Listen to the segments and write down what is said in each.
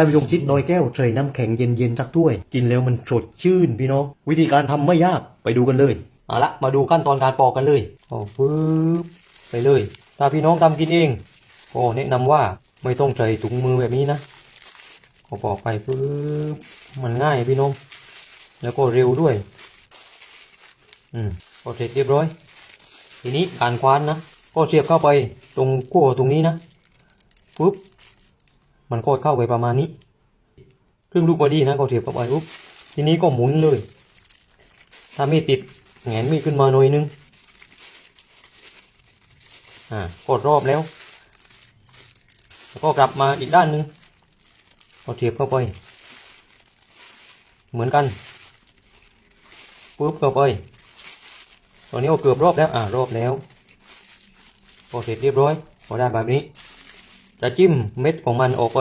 ได้มะยงชิดลอยแก้วใส่น้ำแข็งเย็นๆสักถ้วย กินแล้วมันสดชื่นพี่น้อง วิธีการทำไม่ยากไปดูกันเลยเอาละมาดูขั้นตอนการปอกกันเลยปอปึ๊บไปเลย ถ้าพี่น้องทำกินเองก็แนะนำว่าไม่ต้องใส่ถุงมือแบบนี้นะก็ปอกไปปึ๊บมันง่ายพี่น้อง แล้วก็เร็วด้วย อืมพอเสร็จเรียบร้อย ทีนี้การคว้านนะก็เสียบเข้าไปตรงขั้วตรงนี้นะปุ๊บ มันก็เข้าไปประมาณนี้ ครึ่งลูกบอดี้นะก็เสียบเข้าไปปุ๊บทีนี้ก็หมุนเลยถ้าไม่ติดแงนมีดขึ้นมาหน่อยนึงอ่ากดรอบแล้วแล้วก็กลับมาอีกด้านนึงก็เสียบเข้าไป เหมือนกันปุ๊บเข้าไปตอนนี้ก็เกือบรอบแล้วอ่ารอบแล้วพอเสร็จเรียบร้อยพอได้แบบนี้ จะจิ้มเม็ดของมันออกไป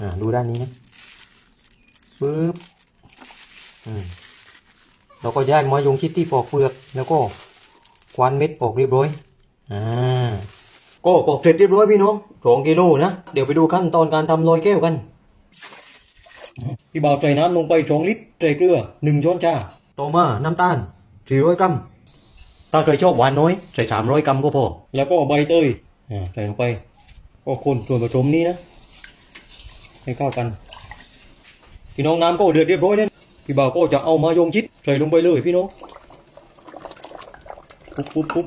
อ่าดูด้านนี้นะปึ๊บอืมเราก็ย้ายมายงชิดที่ปอกเปลือก แล้วก็ควานเม็ดออกเรียบร้อยอ่าก็ปอกเสร็จเรียบร้อยพี่น้องสองกิโลนะ เดี๋ยวไปดูขั้นตอนการทำลอยแก้วกัน พี่บ่าวใส่น้ำลงไปสองลิตรใส่เกลือหนึ่งช้อนชาต่อมาน้ำตาลสี่ร้อยกรัม ถ้าใครชอบหวานน้อย ใส่สามร้อยกรัมก็พอ แล้วก็ใบเตยอ่าใส่ลงไป ก็คนส่วนผสมนี้นะให้เข้ากันพี่น้องน้ำก็เดือดเรียบร้อยแล้วพี่บ่าวก็จะเอามายงชิดใส่ลงไปเลยพี่น้องปุ๊บปุ๊บปุ๊บ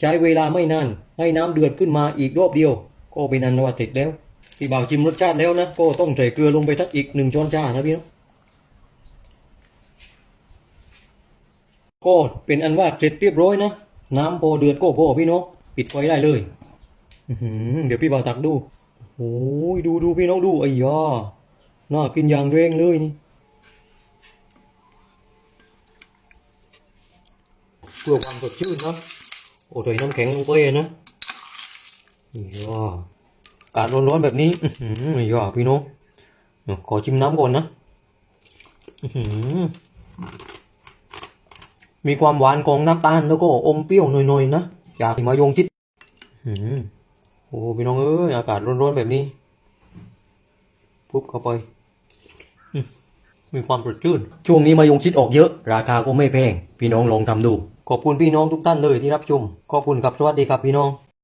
ใช้เวลาไม่นานให้น้ำเดือดขึ้นมาอีกรอบเดียว ก็เป็นอันว่าเสร็จแล้วพี่บ่าวชิมรสชาติแล้วนะก็ต้องใส่เกลือลงไปทักอีกหนึ่งช้อนชานะพี่น้องก็เป็นอันว่าเสร็จเรียบร้อยนะน้ำพอเดือดก็พอพี่น้อง ปิดไฟได้เลยอื้อหือเดี๋ยวพี่บ่าวตักดูโอ้ยดูดูพี่น้องดูไอ้ยาน่ากินอย่างแรงเลยนี่เพื่อความสดชื่นนะโอ้ใส่น้ำแข็งลงไปนะนี่ว่าอากาศร้อนๆแบบนี้อื้อหือนี่ว่าพี่น้องเดี๋ยวขอชิมน้ำก่อนนะอื้อหือมีความหวานของน้ำตาลแล้วก็อมเปรี้ยวหน่อยๆนะ จากมายงชิดอื้อหือโอ้พี่น้องเอ้ยอากาศร้อนๆแบบนี้ปุ๊บเข้าไปอืมมีความสดชื่น ช่วงนี้มายงชิดออกเยอะ ราคาก็ไม่แพง พี่น้องลองทำดู ขอบคุณพี่น้องทุกท่านเลยที่รับชม ขอบคุณครับสวัสดีครับพี่น้อง